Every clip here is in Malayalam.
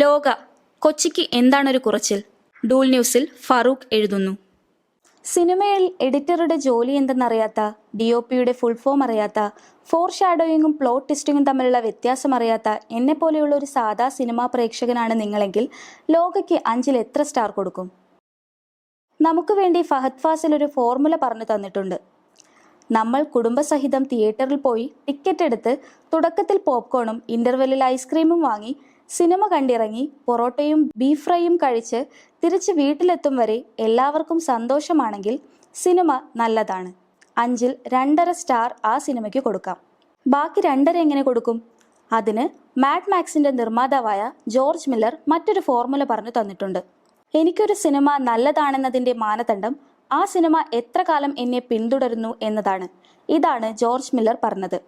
ലോക കൊച്ചിക്ക് എന്താണൊരു കുറച്ചിൽ? ഡൂൾ ന്യൂസിൽ ഫറൂഖ് എഴുതുന്നു. സിനിമയിൽ എഡിറ്ററുടെ ജോലി എന്തെന്നറിയാത്ത ഡി ഒ പിയുടെ ഫുൾ ഫോം അറിയാത്ത ഫോർ ഷാഡോയിങ്ങും പ്ലോട്ട് ടെസ്റ്റിങ്ങും തമ്മിലുള്ള വ്യത്യാസം അറിയാത്ത എന്നെ പോലെയുള്ള ഒരു സാധാ സിനിമാ പ്രേക്ഷകനാണ് നിങ്ങളെങ്കിൽ ലോകയ്ക്ക് അഞ്ചിൽ എത്ര സ്റ്റാർ കൊടുക്കും? നമുക്ക് വേണ്ടി ഫഹദ് ഫാസിൽ ഒരു ഫോർമുല പറഞ്ഞു തന്നിട്ടുണ്ട്. നമ്മൾ കുടുംബസഹിതം തിയേറ്ററിൽ പോയി ടിക്കറ്റ് എടുത്ത് തുടക്കത്തിൽ പോപ്കോണും ഇന്റർവെല്ലിൽ ഐസ്ക്രീമും വാങ്ങി സിനിമ കണ്ടിറങ്ങി പൊറോട്ടയും ബീഫ് ഫ്രൈയും കഴിച്ച് തിരിച്ച് വീട്ടിലെത്തും വരെ എല്ലാവർക്കും സന്തോഷമാണെങ്കിൽ സിനിമ നല്ലതാണ്. അഞ്ചിൽ രണ്ടര സ്റ്റാർ ആ സിനിമയ്ക്ക് കൊടുക്കാം. ബാക്കി രണ്ടര എങ്ങനെ കൊടുക്കും? അതിന് മാഡ് മാക്സിന്റെ നിർമ്മാതാവായ ജോർജ് മില്ലർ മറ്റൊരു ഫോർമുല പറഞ്ഞു തന്നിട്ടുണ്ട്. എനിക്കൊരു സിനിമ നല്ലതാണെന്നതിന്റെ മാനദണ്ഡം ആ സിനിമ എത്ര കാലം എന്നെ പിന്തുടരുന്നു എന്നതാണ്. ഇതാണ് ജോർജ് മില്ലർ പറഞ്ഞത്.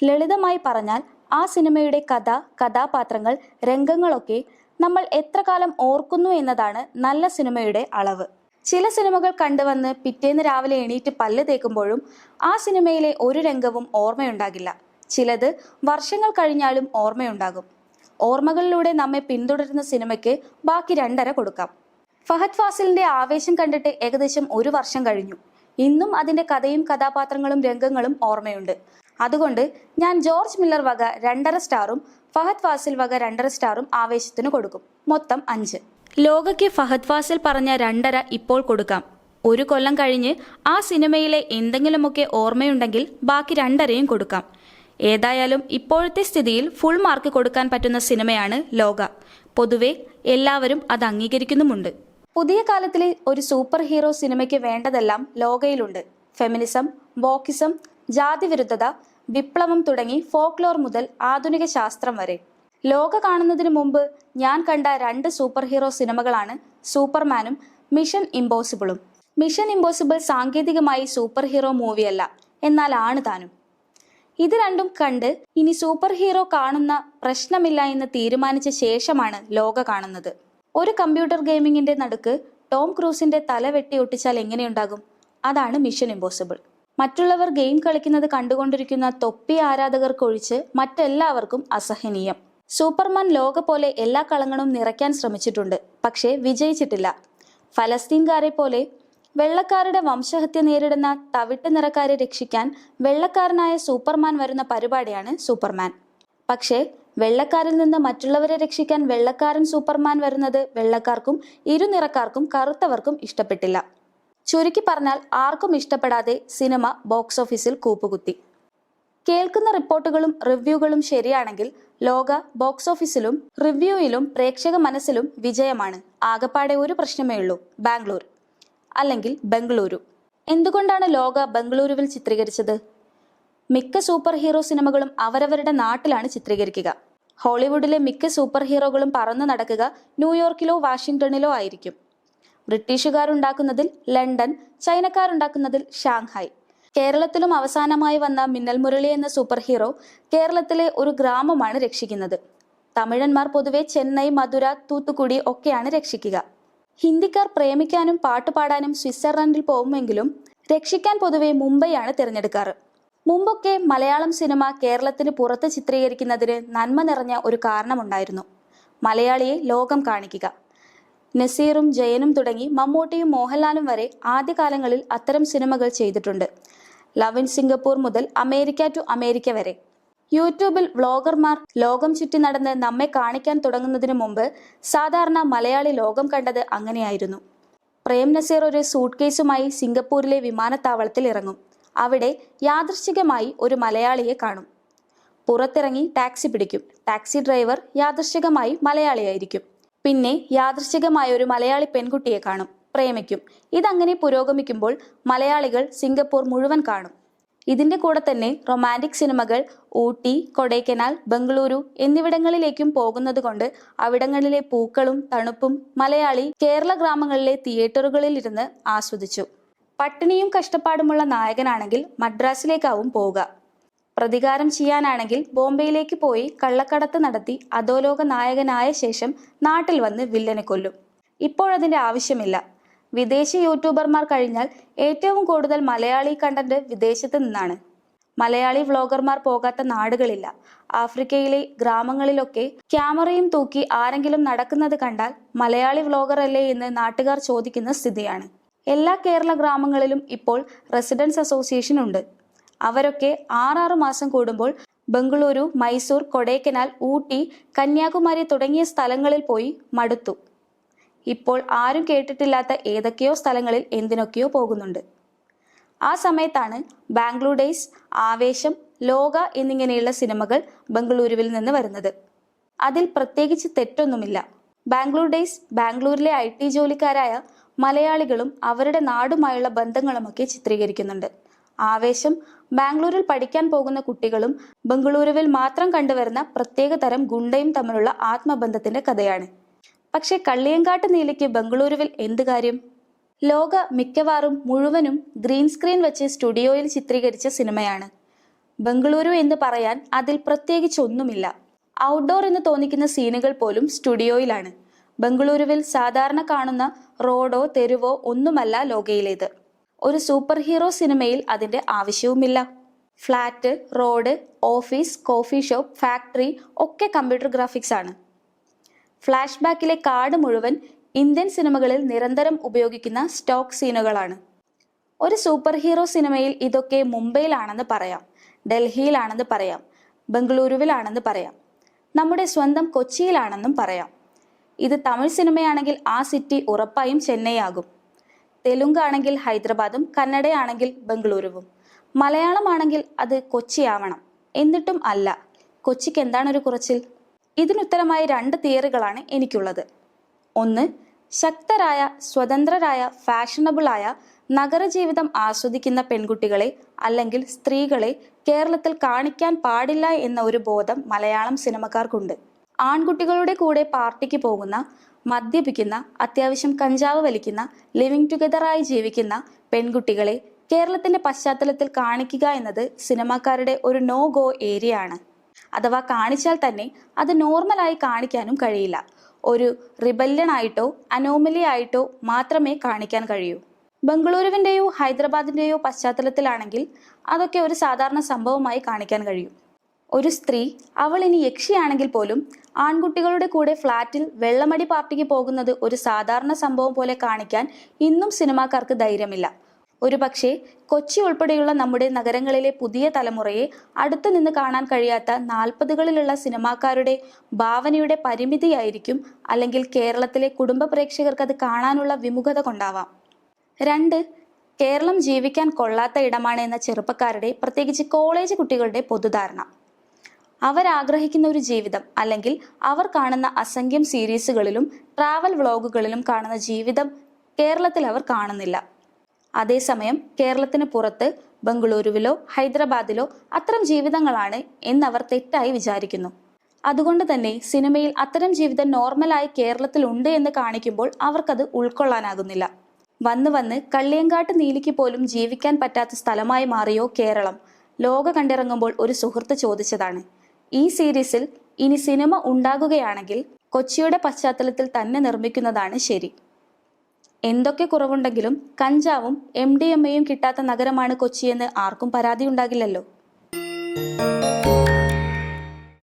ലളിതമായി പറഞ്ഞാൽ ആ സിനിമയുടെ കഥ കഥാപാത്രങ്ങൾ രംഗങ്ങളൊക്കെ നമ്മൾ എത്ര കാലം ഓർക്കുന്നു എന്നതാണ് നല്ല സിനിമയുടെ അളവ്. ചില സിനിമകൾ കണ്ടുവന്ന് പിറ്റേന്ന് രാവിലെ എണീറ്റ് പല്ല് തേക്കുമ്പോഴും ആ സിനിമയിലെ ഒരു രംഗവും ഓർമ്മയുണ്ടാകില്ല. ചിലത് വർഷങ്ങൾ കഴിഞ്ഞാലും ഓർമ്മയുണ്ടാകും. ഓർമ്മകളിലൂടെ നമ്മെ പിന്തുടരുന്ന സിനിമയ്ക്ക് ബാക്കി രണ്ടര കൊടുക്കാം. ഫഹദ് ഫാസിലിന്റെ ആവേശം കണ്ടിട്ട് ഏകദേശം ഒരു വർഷം കഴിഞ്ഞു. ഇന്നും അതിന്റെ കഥയും കഥാപാത്രങ്ങളും രംഗങ്ങളും ഓർമ്മയുണ്ട്. അതുകൊണ്ട് ഞാൻ ജോർജ് മില്ലർ വക രണ്ടര സ്റ്റാറും ഫഹദ് ഫാസിൽ വക രണ്ടര സ്റ്റാറും ആവേശത്തിന് കൊടുക്കും. മൊത്തം അഞ്ച്. ലോകയ്ക്ക് ഫഹദ് ഫാസിൽ പറഞ്ഞ രണ്ടര ഇപ്പോൾ കൊടുക്കാം. ഒരു കൊല്ലം കഴിഞ്ഞ് ആ സിനിമയിലെ എന്തെങ്കിലുമൊക്കെ ഓർമ്മയുണ്ടെങ്കിൽ ബാക്കി രണ്ടരയും കൊടുക്കാം. ഏതായാലും ഇപ്പോഴത്തെ സ്ഥിതിയിൽ ഫുൾ മാർക്ക് കൊടുക്കാൻ പറ്റുന്ന സിനിമയാണ് ലോക. പൊതുവെ എല്ലാവരും അത് അംഗീകരിക്കുന്നുമുണ്ട്. പുതിയ കാലത്തിലെ ഒരു സൂപ്പർ ഹീറോ സിനിമയ്ക്ക് വേണ്ടതെല്ലാം ലോകയിലുണ്ട്. ഫെമിനിസം വോക്കിസം ജാതിവിരുദ്ധത വിപ്ലവം തുടങ്ങി ഫോക്ലോർ മുതൽ ആധുനിക ശാസ്ത്രം വരെ. ലോക കാണുന്നതിന് മുമ്പ് ഞാൻ കണ്ട രണ്ട് സൂപ്പർ ഹീറോ സിനിമകളാണ് സൂപ്പർമാനും മിഷൻ ഇമ്പോസിബിളും മിഷൻ ഇമ്പോസിബിൾ സാങ്കേതികമായി സൂപ്പർ ഹീറോ മൂവിയല്ല എന്നാൽ ആണ് താനും. ഇത് രണ്ടും കണ്ട് ഇനി സൂപ്പർ ഹീറോ കാണുന്ന പ്രശ്നമില്ല എന്ന് തീരുമാനിച്ച ശേഷമാണ് ലോക കാണുന്നത്. ഒരു കമ്പ്യൂട്ടർ ഗെയിമിങ്ങിന്റെ നടുക്ക് ടോം ക്രൂസിന്റെ തല വെട്ടി ഒട്ടിച്ചാൽ എങ്ങനെയുണ്ടാകും അതാണ് മിഷൻ ഇമ്പോസിബിൾ മറ്റുള്ളവർ ഗെയിം കളിക്കുന്നത് കണ്ടുകൊണ്ടിരിക്കുന്ന തൊപ്പി ആരാധകർക്കൊഴിച്ച് മറ്റെല്ലാവർക്കും അസഹനീയം. സൂപ്പർമാൻ ലോക പോലെ എല്ലാ കളങ്ങളും നിറയ്ക്കാൻ ശ്രമിച്ചിട്ടുണ്ട് പക്ഷേ വിജയിച്ചിട്ടില്ല. ഫലസ്തീൻകാരെ പോലെ വെള്ളക്കാരുടെ വംശഹത്യ നേരിടുന്ന തവിട്ട് നിറക്കാരെ രക്ഷിക്കാൻ വെള്ളക്കാരനായ സൂപ്പർമാൻ വരുന്ന പരിപാടിയാണ് സൂപ്പർമാൻ. പക്ഷേ വെള്ളക്കാരിൽ നിന്ന് മറ്റുള്ളവരെ രക്ഷിക്കാൻ വെള്ളക്കാരൻ സൂപ്പർമാൻ വരുന്നത് വെള്ളക്കാർക്കും ഇരുനിറക്കാർക്കും കറുത്തവർക്കും ഇഷ്ടപ്പെട്ടില്ല. ചുരുക്കി പറഞ്ഞാൽ ആർക്കും ഇഷ്ടപ്പെടാതെ സിനിമ ബോക്സ് ഓഫീസിൽ കൂപ്പുകുത്തി. കേൾക്കുന്ന റിപ്പോർട്ടുകളും റിവ്യൂകളും ശരിയാണെങ്കിൽ ലോക ബോക്സ് ഓഫീസിലും റിവ്യൂയിലും പ്രേക്ഷക മനസ്സിലും വിജയമാണ്. ആകപ്പാടെ ഒരു പ്രശ്നമേ ഉള്ളൂ. ബാംഗ്ലൂർ. അല്ലെങ്കിൽ ബംഗളൂരു. എന്തുകൊണ്ടാണ് ലോക ബംഗളൂരുവിൽ ചിത്രീകരിച്ചത്? മിക്ക സൂപ്പർ ഹീറോ സിനിമകളും അവരവരുടെ നാട്ടിലാണ് ചിത്രീകരിക്കുക. ഹോളിവുഡിലെ മിക്ക സൂപ്പർ ഹീറോകളും പറന്നു നടക്കുക ന്യൂയോർക്കിലോ വാഷിംഗ്ടണിലോ ആയിരിക്കും. ബ്രിട്ടീഷുകാരുണ്ടാക്കുന്നതിൽ ലണ്ടൻ ചൈനക്കാരുണ്ടാക്കുന്നതിൽ ഷാങ്ഹായ്. കേരളത്തിലും അവസാനമായി വന്ന മിന്നൽ മുരളി എന്ന സൂപ്പർ ഹീറോ കേരളത്തിലെ ഒരു ഗ്രാമമാണ് രക്ഷിക്കുന്നത്. തമിഴന്മാർ പൊതുവെ ചെന്നൈ മധുര തൂത്തുക്കുടി ഒക്കെയാണ് രക്ഷിക്കുക. ഹിന്ദിക്കാർ പ്രേമിക്കാനും പാട്ടുപാടാനും സ്വിറ്റ്സർലൻഡിൽ പോകുമെങ്കിലും രക്ഷിക്കാൻ പൊതുവെ മുംബൈയാണ് തിരഞ്ഞെടുക്കാറ്. മുമ്പൊക്കെ മലയാളം സിനിമ കേരളത്തിന് പുറത്ത് ചിത്രീകരിക്കുന്നതിന് നന്മ നിറഞ്ഞ ഒരു കാരണമുണ്ടായിരുന്നു. മലയാളിയെ ലോകം കാണിക്കുക. നസീറും ജയനും തുടങ്ങി മമ്മൂട്ടിയും മോഹൻലാലും വരെ ആദ്യകാലങ്ങളിൽ അത്തരം സിനിമകൾ ചെയ്തിട്ടുണ്ട്. ലവ് ഇൻ സിംഗപ്പൂർ മുതൽ അമേരിക്ക ടു അമേരിക്ക വരെ. യൂട്യൂബിൽ വ്ളോഗർമാർ ലോകം ചുറ്റി നടന്ന് നമ്മെ കാണിക്കാൻ തുടങ്ങുന്നതിന് മുമ്പ് സാധാരണ മലയാളി ലോകം കണ്ടത് അങ്ങനെയായിരുന്നു. പ്രേം നസീർ ഒരു സൂട്ട് കേസുമായി സിംഗപ്പൂരിലെ വിമാനത്താവളത്തിൽ ഇറങ്ങും. അവിടെ യാദൃശ്ചികമായി ഒരു മലയാളിയെ കാണും. പുറത്തിറങ്ങി ടാക്സി പിടിക്കും. ടാക്സി ഡ്രൈവർ യാദൃശ്ചികമായി മലയാളിയായിരിക്കും. പിന്നെ യാദൃശ്ചികമായ ഒരു മലയാളി പെൺകുട്ടിയെ കാണും പ്രേമിക്കും. ഇതങ്ങനെ പുരോഗമിക്കുമ്പോൾ മലയാളികൾ സിംഗപ്പൂർ മുഴുവൻ കാണും. ഇതിന്റെ കൂടെ തന്നെ റൊമാന്റിക് സിനിമകൾ ഊട്ടി കൊടൈക്കനാൽ ബംഗളൂരു എന്നിവിടങ്ങളിലേക്കും പോകുന്നത് കൊണ്ട് അവിടങ്ങളിലെ പൂക്കളും തണുപ്പും മലയാളി കേരള ഗ്രാമങ്ങളിലെ തിയേറ്ററുകളിൽ ഇരുന്ന് ആസ്വദിച്ചു. പട്ടിണിയും കഷ്ടപ്പാടുമുള്ള നായകനാണെങ്കിൽ മദ്രാസിലേക്കാവും പോവുക. പ്രതികാരം ചെയ്യാനാണെങ്കിൽ ബോംബെയിലേക്ക് പോയി കള്ളക്കടത്ത് നടത്തി അധോലോക നായകനായ ശേഷം നാട്ടിൽ വന്ന് വില്ലനെ കൊല്ലും. ഇപ്പോഴതിന്റെ ആവശ്യമില്ല. വിദേശ യൂട്യൂബർമാർ കഴിഞ്ഞാൽ ഏറ്റവും കൂടുതൽ മലയാളി കണ്ടന്റ് വിദേശത്ത് നിന്നാണ്. മലയാളി വ്ളോഗർമാർ പോകാത്ത നാടുകളില്ല. ആഫ്രിക്കയിലെ ഗ്രാമങ്ങളിലൊക്കെ ക്യാമറയും തൂക്കി ആരെങ്കിലും നടക്കുന്നത് കണ്ടാൽ മലയാളി വ്ളോഗർ അല്ലേ എന്ന് നാട്ടുകാർ ചോദിക്കുന്ന സ്ഥിതിയാണ്. എല്ലാ കേരള ഗ്രാമങ്ങളിലും ഇപ്പോൾ റെസിഡൻസ് അസോസിയേഷൻ ഉണ്ട്. അവരൊക്കെ ആറാറ് മാസം കൂടുമ്പോൾ ബംഗളൂരു മൈസൂർ കൊടൈക്കനാൽ ഊട്ടി കന്യാകുമാരി തുടങ്ങിയ സ്ഥലങ്ങളിൽ പോയി മടുത്തു. ഇപ്പോൾ ആരും കേട്ടിട്ടില്ലാത്ത ഏതൊക്കെയോ സ്ഥലങ്ങളിൽ എന്തിനൊക്കെയോ പോകുന്നുണ്ട്. ആ സമയത്താണ് ബാംഗ്ലൂർ ഡേയ്സ് ആവേശം ലോക എന്നിങ്ങനെയുള്ള സിനിമകൾ ബംഗളൂരുവിൽ നിന്ന് വരുന്നത്. അതിൽ പ്രത്യേകിച്ച് തെറ്റൊന്നുമില്ല. ബാംഗ്ലൂർ ഡേയ്സ് ബാംഗ്ലൂരിലെ ഐ ടി ജോലിക്കാരായ മലയാളികളും അവരുടെ നാടുമായുള്ള ബന്ധങ്ങളുമൊക്കെ ചിത്രീകരിക്കുന്നുണ്ട്. ആവേശം ബാംഗ്ലൂരിൽ പഠിക്കാൻ പോകുന്ന കുട്ടികളും ബംഗളൂരുവിൽ മാത്രം കണ്ടുവരുന്ന പ്രത്യേക തരം ഗുണ്ടയും തമ്മിലുള്ള ആത്മബന്ധത്തിന്റെ കഥയാണ്. പക്ഷേ കള്ളിയങ്കാട്ട് നീലയ്ക്ക് ബംഗളൂരുവിൽ എന്ത് കാര്യം? ലോക മിക്കവാറും മുഴുവനും ഗ്രീൻ സ്ക്രീൻ വെച്ച് സ്റ്റുഡിയോയിൽ ചിത്രീകരിച്ച സിനിമയാണ്. ബംഗളൂരു എന്ന് പറയാൻ അതിൽ പ്രത്യേകിച്ച് ഒന്നുമില്ല. ഔട്ട്ഡോർ എന്ന് തോന്നിക്കുന്ന സീനുകൾ പോലും സ്റ്റുഡിയോയിലാണ്. ബംഗളൂരുവിൽ സാധാരണ കാണുന്ന റോഡോ തെരുവോ ഒന്നുമല്ല ലോകയിലേത്. ഒരു സൂപ്പർ ഹീറോ സിനിമയിൽ അതിന്റെ ആവശ്യവുമില്ല. Flat road office coffee shop factory ഒക്കെ കമ്പ്യൂട്ടർ ഗ്രാഫിക്സ് ആണ്. ഫ്ലാഷ് ബാക്കിലെ കാർഡ് മുഴുവൻ ഇന്ത്യൻ സിനിമകളിൽ നിരന്തരം ഉപയോഗിക്കുന്ന സ്റ്റോക്ക് സീനുകളാണ്. ഒരു സൂപ്പർ ഹീറോ സിനിമയിൽ ഇതൊക്കെ മുംബൈയിലാണെന്ന് പറയാം ഡൽഹിയിലാണെന്ന് പറയാം ബംഗളൂരുവിലാണെന്ന് പറയാം നമ്മുടെ സ്വന്തം കൊച്ചിയിലാണെന്നും പറയാം. ഇത് തമിഴ് സിനിമയാണെങ്കിൽ ആ സിറ്റി ഉറപ്പായും ചെന്നൈ ആകും തെലുങ്കാണെങ്കിൽ ഹൈദരാബാദും കന്നഡയാണെങ്കിൽ ബംഗളൂരുവും. മലയാളമാണെങ്കിൽ അത് കൊച്ചിയാവണം. എന്നിട്ടും അല്ല. കൊച്ചിക്ക് എന്താണ് ഒരു കുറച്ചിൽ? ഇതിനുത്തരമായ രണ്ട് തിയറികളാണ് എനിക്കുള്ളത്. ഒന്ന് ശക്തരായ സ്വതന്ത്രരായ ഫാഷനബിളായ നഗരജീവിതം ആസ്വദിക്കുന്ന പെൺകുട്ടികളെ അല്ലെങ്കിൽ സ്ത്രീകളെ കേരളത്തിൽ കാണിക്കാൻ പാടില്ല എന്ന ഒരു ബോധം മലയാളം സിനിമക്കാർക്കുണ്ട്. ആൺകുട്ടികളുടെ കൂടെ പാർട്ടിക്ക് പോകുന്ന മദ്യപിക്കുന്ന അത്യാവശ്യം കഞ്ചാവ് വലിക്കുന്ന ലിവിങ് ടുഗദറായി ജീവിക്കുന്ന പെൺകുട്ടികളെ കേരളത്തിന്റെ പശ്ചാത്തലത്തിൽ കാണിക്കുക എന്നത് സിനിമാക്കാരുടെ ഒരു നോ ഗോ ഏരിയ ആണ്. അഥവാ കാണിച്ചാൽ തന്നെ അത് നോർമലായി കാണിക്കാനും കഴിയില്ല. ഒരു റിബല്യൺ ആയിട്ടോ അനോമലി ആയിട്ടോ മാത്രമേ കാണിക്കാൻ കഴിയൂ. ബംഗളൂരുവിന്റെയോ ഹൈദരാബാദിന്റെയോ പശ്ചാത്തലത്തിലാണെങ്കിൽ അതൊക്കെ ഒരു സാധാരണ സംഭവമായി കാണിക്കാൻ കഴിയും. ഒരു സ്ത്രീ അവൾ ഇനി യക്ഷിയാണെങ്കിൽ പോലും ആൺകുട്ടികളുടെ കൂടെ ഫ്ലാറ്റിൽ വെള്ളമടി പാർട്ടിക്ക് പോകുന്നത് ഒരു സാധാരണ സംഭവം പോലെ കാണിക്കാൻ ഇന്നും സിനിമാക്കാർക്ക് ധൈര്യമില്ല. ഒരു പക്ഷേ കൊച്ചി ഉൾപ്പെടെയുള്ള നമ്മുടെ നഗരങ്ങളിലെ പുതിയ തലമുറയെ അടുത്തു നിന്ന് കാണാൻ കഴിയാത്ത നാൽപ്പതുകളിലുള്ള സിനിമാക്കാരുടെ ഭാവനയുടെ പരിമിതിയായിരിക്കും അല്ലെങ്കിൽ കേരളത്തിലെ കുടുംബ പ്രേക്ഷകർക്ക് അത് കാണാനുള്ള വിമുഖത കൊണ്ടാവാം. രണ്ട് കേരളം ജീവിക്കാൻ കൊള്ളാത്ത ഇടമാണ് എന്ന ചെറുപ്പക്കാരുടെ പ്രത്യേകിച്ച് കോളേജ് കുട്ടികളുടെ പൊതുധാരണ. അവരാഗ്രഹിക്കുന്ന ഒരു ജീവിതം അല്ലെങ്കിൽ അവർ കാണുന്ന അസംഖ്യം സീരീസുകളിലും ട്രാവൽ വ്ളോഗുകളിലും കാണുന്ന ജീവിതം കേരളത്തിൽ അവർ കാണുന്നില്ല. അതേസമയം കേരളത്തിന് പുറത്ത് ബംഗളൂരുവിലോ ഹൈദരാബാദിലോ അത്തരം ജീവിതങ്ങളാണ് എന്നവർ തെറ്റായി വിചാരിക്കുന്നു. അതുകൊണ്ട് തന്നെ സിനിമയിൽ അത്തരം ജീവിതം നോർമലായി കേരളത്തിൽ ഉണ്ട് എന്ന് കാണിക്കുമ്പോൾ അവർക്കത് ഉൾക്കൊള്ളാനാകുന്നില്ല. വന്ന് വന്ന് കള്ളിയങ്കാട്ട് നീലിക്ക് പോലും ജീവിക്കാൻ പറ്റാത്ത സ്ഥലമായി മാറിയോ കേരളം. ലോക കണ്ടിറങ്ങുമ്പോൾ ഒരു സുഹൃത്ത് ചോദിച്ചതാണ്. ഈ സീരീസിൽ ഇനി സിനിമ ഉണ്ടാകുകയാണെങ്കിൽ കൊച്ചിയുടെ പശ്ചാത്തലത്തിൽ തന്നെ നിർമ്മിക്കുന്നതാണ് ശരി. എന്തൊക്കെ കുറവുണ്ടെങ്കിലും കഞ്ചാവും എം ഡി എം എയും കിട്ടാത്ത നഗരമാണ് കൊച്ചിയെന്ന് ആർക്കും പരാതി ഉണ്ടാകില്ലല്ലോ